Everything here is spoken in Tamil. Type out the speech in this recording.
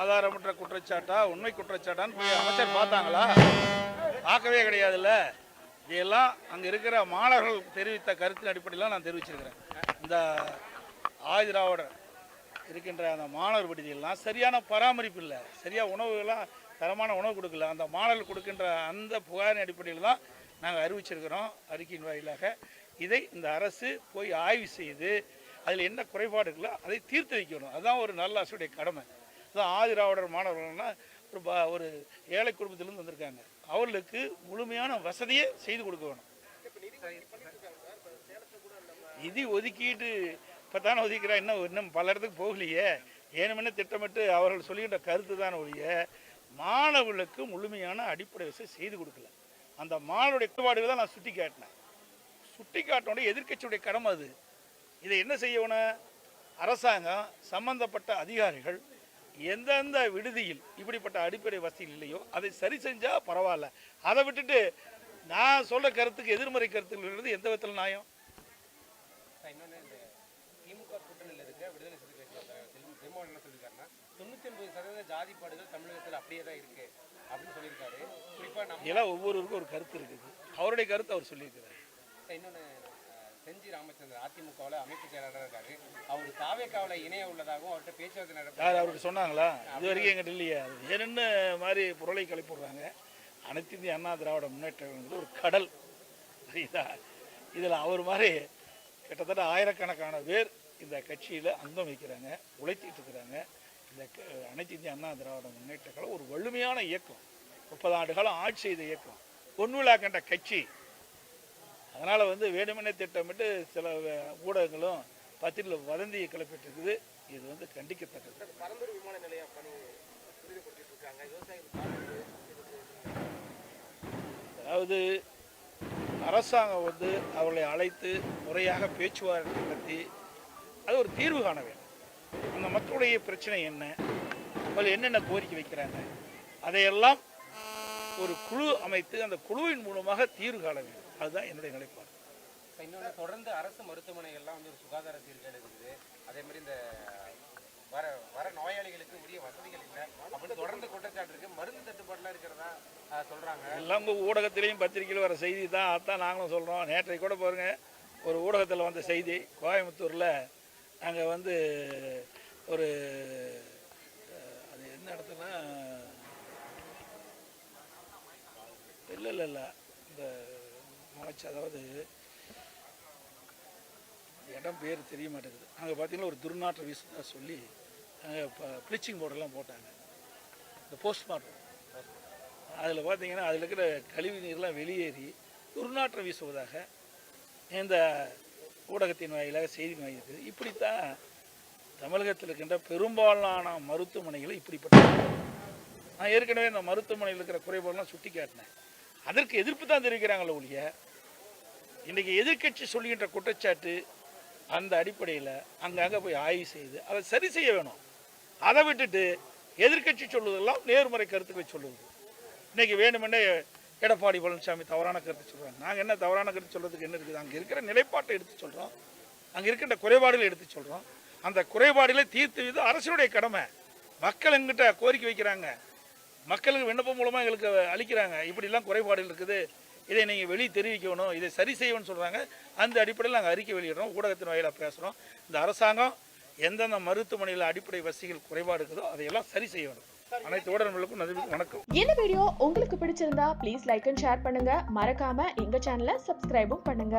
ஆதாரமற்ற குற்றச்சாட்டா உண்மை குற்றச்சாட்டான்னு போய் அமைச்சர் பார்த்தாங்களா? பார்க்கவே கிடையாதுல்ல. இதெல்லாம் அங்கே இருக்கிற மாணவர்கள் தெரிவித்த கருத்தின் அடிப்படையில் நான் தெரிவிச்சிருக்கிறேன். இந்த ஆதிராவிடர் இருக்கின்ற அந்த மாணவர் விடுதியெல்லாம் சரியான பராமரிப்பு இல்லை. சரியாக உணவுகள்லாம் தரமான உணவு கொடுக்கல. அந்த மாணவர்கள் கொடுக்கின்ற அந்த புகாரின் அடிப்படையில் தான் நாங்கள் அறிவிச்சிருக்கிறோம் அறிக்கையின் வாயிலாக. இதை இந்த அரசு போய் ஆய்வு செய்து அதில் என்ன குறைபாடுகளோ அதை தீர்த்து வைக்கணும். அதுதான் ஒரு நல்ல அரசுடைய கடமை. ஆதிராவிடர் மாணவர்கள்னா ஒரு ப ஒரு ஏழை குடும்பத்திலேருந்து வந்திருக்காங்க. அவர்களுக்கு முழுமையான வசதியை செய்து கொடுக்க வேணும். நிதி ஒதுக்கீட்டு இப்போ தானே ஒதுக்கிறா. இன்னும் இன்னும் பல இடத்துக்கு போகலையே. ஏனுமென்னு திட்டமிட்டு அவர்கள் சொல்லுகின்ற கருத்து தான் ஒழிய மாணவர்களுக்கு முழுமையான அடிப்படை வசதி செய்து கொடுக்கல. அந்த மாணவருடைய குறைபாடுகளை தான் நான் சுட்டி காட்டினேன். சுட்டி காட்டினோட எதிர்க்கட்சியுடைய கடமை அது. இதை என்ன செய்யணும் அரசாங்கம் சம்பந்தப்பட்ட அதிகாரிகள் எந்தெந்த விடுதியில் இப்படிப்பட்ட அடிப்படை வசதிகள் இல்லையோ அதை சரி செஞ்சால் பரவாயில்ல. அதை விட்டுட்டு நான் சொல்கிற கருத்துக்கு எதிர்மறை கருத்துக்கள் எந்த விதத்தில் நியாயம்? இதெல்லாம் ஒவ்வொருவருக்கும் ஒரு கருத்து இருக்குது. அவருடைய கருத்து அவர் சொல்லியிருக்கிறார். இன்னொன்று செஞ்சி ராமச்சந்திரன் அதிமுகவில் அமைப்பு செயலாளராக இருக்காரு. அவர் தாவேக்காவில் இணைய உள்ளதாகவும் அவர்கிட்ட பேச்சுவார்த்தை நடத்த யார் அவருக்கு சொன்னாங்களா? இது வரைக்கும் எங்கிட்ட இல்லையா. ஏன்னு மாதிரி பொருளை கிளப்பிடுறாங்க அனைத்து இந்திய அண்ணா திராவிட முன்னேற்றங்கிறது ஒரு கடல். சரிதா இதில் அவர் மாதிரி கிட்டத்தட்ட ஆயிரக்கணக்கான பேர் இந்த கட்சியில் அங்கம் வைக்கிறாங்க உழைத்திட்டு இருக்கிறாங்க. இந்த க- அனைத்து இந்திய அண்ணா திராவிட முன்னேற்ற கழகம் ஒரு வலிமையான இயக்கம். முப்பது ஆண்டு காலம் ஆட்சி செய்த இயக்கம். பொன்விழா கண்ட கட்சி அதனால் வந்து வேணுமெனே திட்டமிட்டு சில ஊடகங்களும் பத்திரிகையில் வதந்தியை கிளப்பிட்டு இருக்குது இது வந்து கண்டிக்கத்தக்கது. விமான நிலையம் பணி அதாவது அரசாங்கம் வந்து அவர்களை அழைத்து முறையாக பேச்சுவார்த்தை நடத்தி அது ஒரு தீர்வு காண வேண்டும். அந்த மக்களுடைய பிரச்சனை என்ன? அவர்கள் என்னென்ன கோரிக்கை வைக்கிறாங்க? அதையெல்லாம் ஒரு குழு அமைத்து அந்த குழுவின் மூலமாக தீர்வு காண வேண்டும். அதுதான் என்னுடைய நிலைப்பாடு. இன்னொன்று தொடர்ந்து அரசு மருத்துவமனைகள்லாம் வந்து ஒரு சுகாதார சீர்கேடு இருக்குது. அதே மாதிரி இந்த வர வர நோயாளிகளுக்கு உரிய வசதிகள் இல்லை. அப்படின்னு தொடர்ந்து குற்றச்சாட்டு இருக்கு. மருந்து தட்டுப்பாடுலாம் இருக்கிறதா சொல்றாங்க. எல்லாம் உங்கள் ஊடகத்திலையும் பத்திரிகையில் வர செய்தி தான். அதான் நாங்களும் சொல்கிறோம் நேற்றைக்கு கூட பாருங்க ஒரு ஊடகத்தில் வந்த செய்தி. கோயம்புத்தூரில் அங்கே வந்து ஒரு அஹ், அது என்ன இடத்துலனா இல்லை இல்லை. இந்த மாச்சு அதாவது இடம் பேர் தெரிய மாட்டேங்குது. அங்கே பார்த்தீங்கன்னா ஒரு துர்நாற்ற வீசுதா சொல்லி அங்கே ப்ளீச்சிங் பவுடர்லாம் போட்டாங்க. இந்த போஸ்ட்மார்ட்டம் அதில் பார்த்தீங்கன்னா அதில் இருக்கிற கழிவு நீர்லாம் வெளியேறி துர்நாற்றம் வீசுவதாக இந்த ஊடகத்தின் வாயிலாக செய்தி வாங்கியிருக்குது இப்படித்தான் தமிழகத்தில் இருக்கின்ற பெரும்பாலான மருத்துவமனைகளை இப்படிப்பட்ட நான் ஏற்கனவே இந்த மருத்துவமனையில் இருக்கிற குறைபாடுலாம் சுட்டி காட்டினேன் அதற்கு எதிர்ப்பு தான் தெரிவிக்கிறாங்களே ஒழிய இன்றைக்கி எதிர்க்கட்சி சொல்லுகின்ற குற்றச்சாட்டு அந்த அடிப்படையில் அங்கங்கே போய் ஆய்வு செய்து அதை சரி செய்ய வேணும். அதை விட்டுட்டு எதிர்க்கட்சி சொல்லுவதெல்லாம் நேர்முறை கருத்துக்களை சொல்லுவது. இன்றைக்கி வேணுமென்னே எடப்பாடி பழனிசாமி தவறான கருத்து சொல்கிறாங்க நாங்கள் என்ன தவறான கருத்து சொல்கிறதுக்கு என்ன இருக்குது? அங்கே இருக்கிற நிலைப்பாட்டை எடுத்து சொல்கிறோம் அங்கே இருக்கின்ற குறைபாடுகளை எடுத்து சொல்கிறோம் அந்த குறைபாடுகளை தீர்த்து இது அரசினுடைய கடமை. மக்கள் எங்கிட்ட கோரிக்கை வைக்கிறாங்க. மக்களுக்கு விண்ணப்பம் மூலமாக எங்களுக்கு அளிக்கிறாங்க. இப்படிலாம் குறைபாடுகள் இருக்குது. இதை நீங்கள் வெளியே தெரிவிக்கணும். இதை சரி செய்யணும்னு சொல்கிறாங்க அந்த அடிப்படையில் நாங்கள் அறிக்கை வெளியிடுறோம். ஊடகத்தின் வாயிலாக பேசுகிறோம் இந்த அரசாங்கம் எந்தெந்த மருத்துவமனையில் அடிப்படை வசதிகள் குறைபாடு இருக்குதோ அதையெல்லாம் சரி செய்யணும். அனைத்து ஊடகங்களுக்கும் நன்றி வணக்கம். இந்த வீடியோ உங்களுக்கு பிடிச்சிருந்தா ப்ளீஸ் லைக் அண்ட் ஷேர் பண்ணுங்க. மறக்காம எங்க சேனலை சப்ஸ்கிரைபும் பண்ணுங்க.